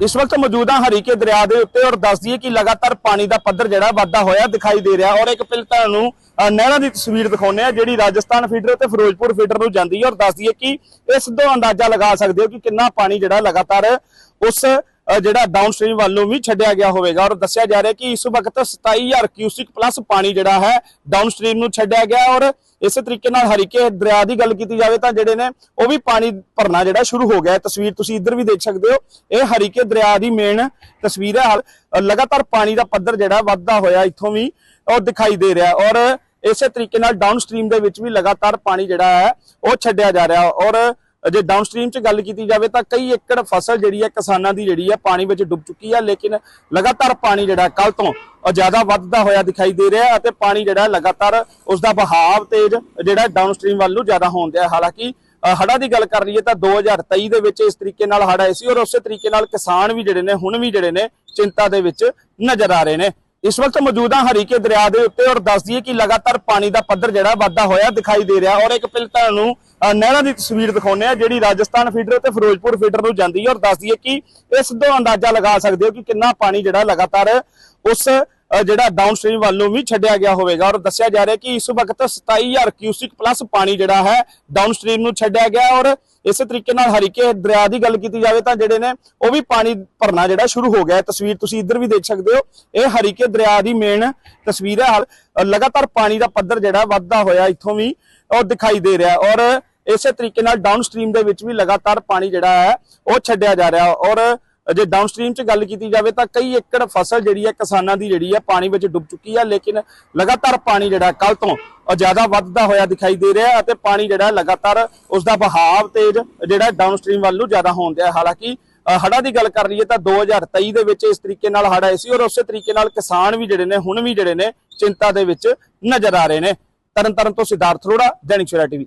ਇਸ ਵਕਤ ਮੌਜੂਦ ਹਾਂ ਹਰੀਕੇ ਦਰਿਆ ਦੇ ਉੱਤੇ ਔਰ ਦੱਸ ਦਈਏ ਕਿ ਲਗਾਤਾਰ ਪਾਣੀ ਦਾ ਪੱਧਰ ਜਿਹੜਾ ਵਾਧਾ ਹੋਇਆ ਦਿਖਾਈ ਦੇ ਰਿਹਾ ਔਰ ਇੱਕ ਪਿਲ ਤੁਹਾਨੂੰ ਅ, ਨਹਿਰਾਂ ਦੀ ਤਸਵੀਰ ਦਿਖਾਉਂਦੇ ਆ ਜਿਹੜੀ ਰਾਜਸਥਾਨ ਫੀਡਰ ਤੇ ਫਿਰੋਜ਼ਪੁਰ ਫੀਡਰ ਨੂੰ ਜਾਂਦੀ ਹੈ ਔਰ ਦੱਸ ਦਈਏ ਕਿ ਇਸ ਤੋਂ ਅੰਦਾਜ਼ਾ ਲਗਾ ਸਕਦੇ ਹੋ ਕਿ ਕਿੰਨਾ ਪਾਣੀ ਜਿਹੜਾ ਲਗਾਤਾਰ ਉਸ ਜਿਹੜਾ ਡਾਊਨਸਟ੍ਰੀਮ ਵੱਲੋਂ ਵੀ ਛੱਡਿਆ ਗਿਆ ਹੋਵੇਗਾ ਔਰ ਦੱਸਿਆ ਜਾ ਰਿਹਾ ਕਿ ਇਸ ਵਕਤ 27000 ਕਿਊਸਿਕ ਪਲੱਸ ਪਾਣੀ ਜਿਹੜਾ ਹੈ ਡਾਊਨਸਟ੍ਰੀਮ ਨੂੰ ਛੱਡਿਆ ਗਿਆ ਔਰ ਇਸੇ ਤਰੀਕੇ ਨਾਲ ਹਰੀਕੇ ਦਰਿਆ ਦੀ ਗੱਲ ਕੀਤੀ ਜਾਵੇ ਤਾਂ ਜਿਹੜੇ ਨੇ ਉਹ ਵੀ ਪਾਣੀ ਭਰਨਾ ਜਿਹੜਾ ਸ਼ੁਰੂ ਹੋ ਗਿਆ ਹੈ। ਤਸਵੀਰ ਤੁਸੀਂ ਇੱਧਰ ਵੀ ਦੇਖ ਸਕਦੇ ਹੋ। ਇਹ ਹਰੀਕੇ ਦਰਿਆ ਦੀ ਮੇਨ ਤਸਵੀਰ ਹੈ। ਲਗਾਤਾਰ ਪਾਣੀ ਦਾ ਪੱਧਰ ਜਿਹੜਾ ਵੱਧਦਾ ਹੋਇਆ ਇੱਥੋਂ ਵੀ ਉਹ ਦਿਖਾਈ ਦੇ ਰਿਹਾ ਔਰ ਇਸੇ ਤਰੀਕੇ ਨਾਲ ਡਾਊਨ ਡਾਊਨਸਟ੍ਰੀਮ ਦੇ ਵਿੱਚ ਵੀ ਲਗਾਤਾਰ ਪਾਣੀ ਜਿਹੜਾ ਹੈ ਉਹ ਛੱਡਿਆ ਜਾ ਰਿਹਾ ਔਰ ਜੇ ਡਾਊਨਸਟ੍ਰੀਮ 'ਚ ਗੱਲ ਕੀਤੀ ਜਾਵੇ ਤਾਂ ਕਈ ਏਕੜ ਫਸਲ ਜਿਹੜੀ ਹੈ ਕਿਸਾਨਾਂ ਦੀ ਜਿਹੜੀ ਹੈ ਪਾਣੀ ਵਿੱਚ ਡੁੱਬ ਚੁੱਕੀ ਹੈ ਲੇਕਿਨ ਲਗਾਤਾਰ ਪਾਣੀ ਜਿਹੜਾ ਕੱਲ ਤੋਂ ਜ਼ਿਆਦਾ ਵੱਧਦਾ ਹੋਇਆ ਦਿਖਾਈ ਦੇ ਰਿਹਾ ਅਤੇ ਪਾਣੀ ਜਿਹੜਾ ਲਗਾਤਾਰ ਉਸ ਦਾ ਬਹਾਵ ਤੇਜ਼ ਜਿਹੜਾ ਡਾਊਨਸਟ੍ਰੀਮ ਵੱਲ ਨੂੰ ਜ਼ਿਆਦਾ ਹੋਣ ਦਿਆ। ਹਾਲਾਂਕਿ ਅ, ਹੜ੍ਹਾਂ ਦੀ ਗੱਲ ਕਰ ਲਈਏ ਤਾਂ 2023 ਦੇ ਵਿੱਚ ਇਸ ਤਰੀਕੇ ਨਾਲ ਹੜ੍ਹ ਆਏ ਸੀ ਔਰ ਉਸੇ ਤਰੀਕੇ ਨਾਲ ਕਿਸਾਨ ਵੀ ਜਿਹੜੇ ਨੇ ਹੁਣ ਵੀ ਜਿਹੜੇ ਨੇ ਚਿੰਤਾ ਦੇ ਵਿੱਚ ਨਜ਼ਰ ਆ ਰਹੇ ਨੇ। ਇਸ ਵਕਤ ਮੌਜੂਦ ਹਾਂ ਹਰੀਕੇ ਦਰਿਆ ਦੇ ਉੱਤੇ ਔਰ ਦੱਸ ਦਈਏ ਕਿ ਲਗਾਤਾਰ ਪਾਣੀ ਦਾ ਪੱਧਰ ਜਿਹੜਾ ਵਾਧਾ ਹੋਇਆ ਦਿਖਾਈ ਦੇ ਰਿਹਾ ਔਰ ਇੱਕ ਪਿਲ ਤੁਹਾਨੂੰ ਨਹਿਰਾਂ ਦੀ ਤਸਵੀਰ ਦਿਖਾਉਂਦੇ ਆ ਜਿਹੜੀ ਰਾਜਸਥਾਨ ਫੀਡਰ ਤੇ ਫਿਰੋਜ਼ਪੁਰ ਫੀਡਰ ਨੂੰ ਜਾਂਦੀ ਹੈ ਔਰ ਦੱਸ ਦਈਏ ਕਿ ਇਸ ਤੋਂ ਅੰਦਾਜ਼ਾ ਲਗਾ ਸਕਦੇ ਹੋ ਕਿ ਕਿੰਨਾ ਪਾਣੀ ਜਿਹੜਾ ਲਗਾਤਾਰ ਉਸ ਅ, ਜਿਹੜਾ ਡਾਊਨਸਟ੍ਰੀਮ ਵੱਲੋਂ ਵੀ ਛੱਡਿਆ ਗਿਆ ਹੋਵੇਗਾ ਔਰ ਦੱਸਿਆ ਜਾ ਰਿਹਾ ਕਿ ਇਸ ਵਕਤ 27000 ਕਿਊਸਿਕ ਪਲੱਸ ਪਾਣੀ ਜਿਹੜਾ ਹੈ ਡਾਊਨਸਟ੍ਰੀਮ ਨੂੰ ਛੱਡਿਆ ਗਿਆ ਔਰ ਇਸੇ ਤਰੀਕੇ ਨਾਲ ਹਰੀਕੇ ਦਰਿਆ ਦੀ ਗੱਲ ਕੀਤੀ ਜਾਵੇ ਤਾਂ ਜਿਹੜੇ ਨੇ ਉਹ ਵੀ ਪਾਣੀ ਭਰਨਾ ਜਿਹੜਾ ਸ਼ੁਰੂ ਹੋ ਗਿਆ ਤਸਵੀਰ ਤੁਸੀਂ ਇੱਧਰ ਵੀ ਦੇਖ ਸਕਦੇ ਹੋ। ਇਹ ਹਰੀਕੇ ਦਰਿਆ ਦੀ ਮੇਨ ਤਸਵੀਰ ਹੈ। ਲਗਾਤਾਰ ਪਾਣੀ ਦਾ ਪੱਧਰ ਜਿਹੜਾ ਵੱਧਦਾ ਹੋਇਆ ਇੱਥੋਂ ਵੀ ਉਹ ਦਿਖਾਈ ਦੇ ਰਿਹਾ ਔਰ ਇਸੇ ਤਰੀਕੇ ਨਾਲ ਡਾਊਨ ਡਾਊਨਸਟ੍ਰੀਮ ਦੇ ਵਿੱਚ ਵੀ ਲਗਾਤਾਰ ਪਾਣੀ ਜਿਹੜਾ ਹੈ ਉਹ ਛੱਡਿਆ ਜਾ ਰਿਹਾ ਔਰ ਜੇ ਡਾਊਨਸਟ੍ਰੀਮ 'ਚ ਗੱਲ ਕੀਤੀ ਜਾਵੇ ਤਾਂ ਕਈ ਏਕੜ ਫਸਲ ਜਿਹੜੀ ਹੈ ਕਿਸਾਨਾਂ ਦੀ ਜਿਹੜੀ ਹੈ ਪਾਣੀ ਵਿੱਚ ਡੁੱਬ ਚੁੱਕੀ ਹੈ ਲੇਕਿਨ ਲਗਾਤਾਰ ਪਾਣੀ ਜਿਹੜਾ ਕੱਲ ਤੋਂ ਜ਼ਿਆਦਾ ਵੱਧਦਾ ਹੋਇਆ ਦਿਖਾਈ ਦੇ ਰਿਹਾ ਅਤੇ ਪਾਣੀ ਜਿਹੜਾ ਲਗਾਤਾਰ ਉਸ ਦਾ ਬਹਾਵ ਤੇਜ਼ ਜਿਹੜਾ ਡਾਊਨਸਟ੍ਰੀਮ ਵੱਲ ਨੂੰ ਜ਼ਿਆਦਾ ਹੋਣ ਦਿਆ। ਹਾਲਾਂਕਿ ਅ, ਹੜ੍ਹਾਂ ਦੀ ਗੱਲ ਕਰ ਲਈਏ ਤਾਂ 2023 ਦੇ ਵਿੱਚ ਇਸ ਤਰੀਕੇ ਨਾਲ ਹੜ ਆਏ ਸੀ ਔਰ ਉਸੇ ਤਰੀਕੇ ਨਾਲ ਕਿਸਾਨ ਵੀ ਜਿਹੜੇ ਨੇ ਹੁਣ ਵੀ ਜਿਹੜੇ ਨੇ ਚਿੰਤਾ ਦੇ ਵਿੱਚ ਨਜ਼ਰ ਆ ਰਹੇ ਨੇ। ਤਰਨ ਤਾਰਨ ਤੋਂ ਸਿਧਾਰਥ ਅਰੋੜਾ ਦੈਨਿਕ ਸਵੇਰਾ ਟੀਵੀ।